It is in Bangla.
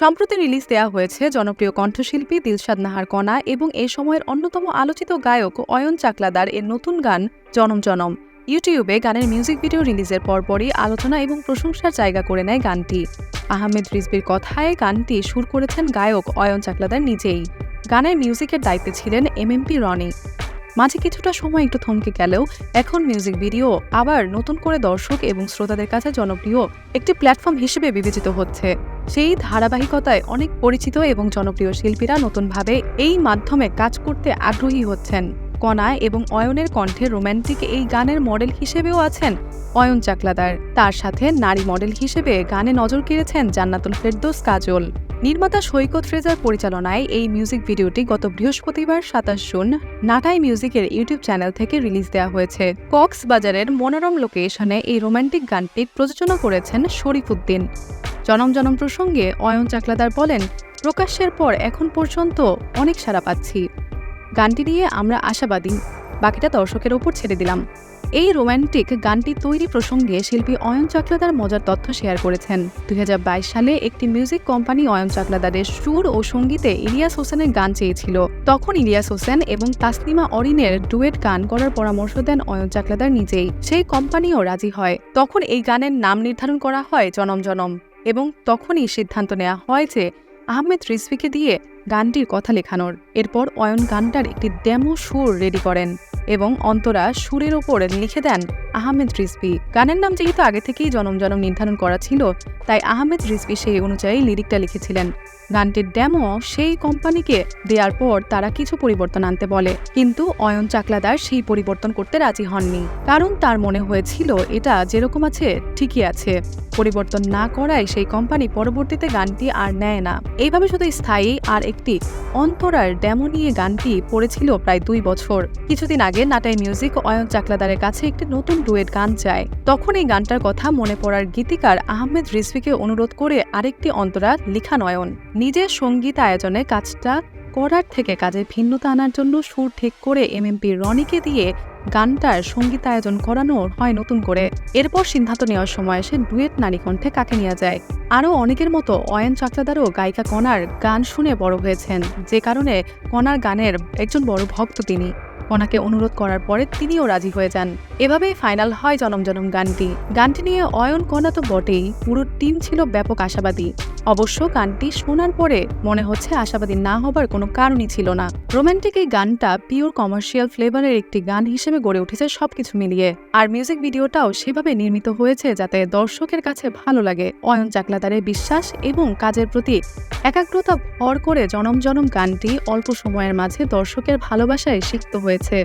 সম্প্রতি রিলিজ দেওয়া হয়েছে জনপ্রিয় কণ্ঠশিল্পী দিলশাদ নাহার কণা এবং এই সময়ের অন্যতম আলোচিত গায়ক অয়ন চাকলাদার এর নতুন গান জনম জনম। ইউটিউবে গানের মিউজিক ভিডিও রিলিজের পরপরই আলোচনা এবং প্রশংসার জায়গা করে নেয় গানটি। আহমেদ রিজবির কথায় গানটি সুর করেছেন গায়ক অয়ন চাকলাদার নিজেই। গানের মিউজিকের দায়িত্বে ছিলেন এমএমপি রনি। মাঝে কিছুটা সময় একটু থমকে গেলেও এখন মিউজিক ভিডিও আবার নতুন করে দর্শক এবং শ্রোতাদের কাছে জনপ্রিয় একটি প্ল্যাটফর্ম হিসেবে বিবেচিত হচ্ছে। সেই ধারাবাহিকতায় অনেক পরিচিত এবং জনপ্রিয় শিল্পীরা নতুনভাবে এই মাধ্যমে কাজ করতে আগ্রহী হচ্ছেন। কণা এবং অয়নের কণ্ঠে রোম্যান্টিক এই গানের মডেল হিসেবেও আছেন অয়ন চাকলাদার। তার সাথে নারী মডেল হিসেবে গানে নজর কেড়েছেন জান্নাতুল ফেরদোস কাজল। নির্মাতা সৈকত ফ্রেজার পরিচালনায় এই মিউজিক ভিডিওটি গত বৃহস্পতিবার সাতাশ জুন নাটাই মিউজিকের ইউটিউব চ্যানেল থেকে রিলিজ দেওয়া হয়েছে। কক্সবাজারের মনোরম লোকেশনে এই রোমান্টিক গানটি প্রযোজনা করেছেন শরীফুদ্দিন জনম জনম প্রসঙ্গে অয়ন চাকলাদার বলেন প্রকাশ্যের পর এখন পর্যন্ত অনেক সাড়া পাচ্ছি। গানটি নিয়ে আমরা আশাবাদী। বাকিটা দর্শকের ওপর ছেড়ে দিলাম। এই রোম্যান্টিক গানটি তৈরি প্রসঙ্গে শিল্পী অয়ন চাকলাদার মজার তথ্য শেয়ার করেছেন। দুই হাজার বাইশ সালে একটি মিউজিক কোম্পানি অয়ন চাকলাদারের সুর ও সঙ্গীতে ইলিয়াস হোসেনের গান চেয়েছিল। তখন ইলিয়াস হোসেন এবং তাসলিমা অরিনের ডুয়েট গান করার পরামর্শ দেন অয়ন চাকলাদার নিজেই। সেই কোম্পানিও রাজি হয়। তখন এই গানের নাম নির্ধারণ করা হয় জনম জনম। এবং তখনই সিদ্ধান্ত নেওয়া হয় যে আহমেদ রিজভিকে দিয়ে গানটির কথা লেখানোর। এরপর অয়ন গানটার একটি ডেমো সুর রেডি করেন এবং অন্তরা সুরের ওপর লিখে দেন আহমেদ রিজভি। গানের নাম যেহেতু আগে থেকেই জনম জনম নির্ধারণ করা ছিল, তাই আহমেদ রিজভি সেই অনুযায়ী লিরিকটা লিখেছিলেন। গানটির ডেমো সেই কোম্পানিকে দেওয়ার পর তারা কিছু পরিবর্তন আনতে বলে, কিন্তু অয়ন চাকলাদার সেই পরিবর্তন করতে রাজি হননি। কারণ তার মনে হয়েছিল এটা যেরকম আছে, ঠিকই আছে। পরিবর্তন না করায় সেই কোম্পানি পরবর্তীতে গানটি আর নেয় না। এইভাবে শুধু স্থায়ী আর একটি অন্তরার ডেমো নিয়ে গানটি পড়েছিল প্রায় দুই বছর। কিছুদিন আগে নাটাই মিউজিক অয়ন চাকলাদারের কাছে একটি নতুন ডুয়েট গান চায় তখন এই গানটার কথা মনে পড়ার গীতিকার আহমেদ রিজভিকে অনুরোধ করে আরেকটি অন্তরা লিখা নয়ন নিজের সংগীত আয়োজনে কাজটা করার থেকে কাজে ভিন্নতা আনার জন্য সুর ঠিক করে এমএমপি রনিকে দিয়ে গানটার সঙ্গীতায়োজন করানো হয় নতুন করে। এরপর সিদ্ধান্ত নেওয়ার সময় সে ডুয়েট নারী কণ্ঠে কাকে নিয়ে যায়? আরও অনেকের মতো অয়ন চাকলাদারও গায়িকা কণার গান শুনে বড় হয়েছেন, যে কারণে কণার গানের একজন বড় ভক্ত তিনি। কণাকে অনুরোধ করার পরে তিনিও রাজি হয়ে যান। এভাবেই ফাইনাল হয় জনম জনম গানটি। গানটি নিয়ে অয়ন কণা তো বটেই, পুরো টিম ছিল ব্যাপক আশাবাদী। অবশ্য গানটি শোনার পরে মনে হচ্ছে আশাবাদী না হবার কোনো কারণই ছিল না। রোমান্টিক এই গানটা পিওর কমার্শিয়াল ফ্লেভারের একটি গান হিসেবে গড়ে উঠেছে সবকিছু মিলিয়ে। আর মিউজিক ভিডিওটাও সেভাবে নির্মিত হয়েছে যাতে দর্শকের কাছে ভালো লাগে। অয়ন চাকলাদারের বিশ্বাস এবং কাজের প্রতি একাগ্রতা ভর করে জনম জনম গানটি অল্প সময়ের মাঝে দর্শকের ভালোবাসায় সিক্ত হয়েছে।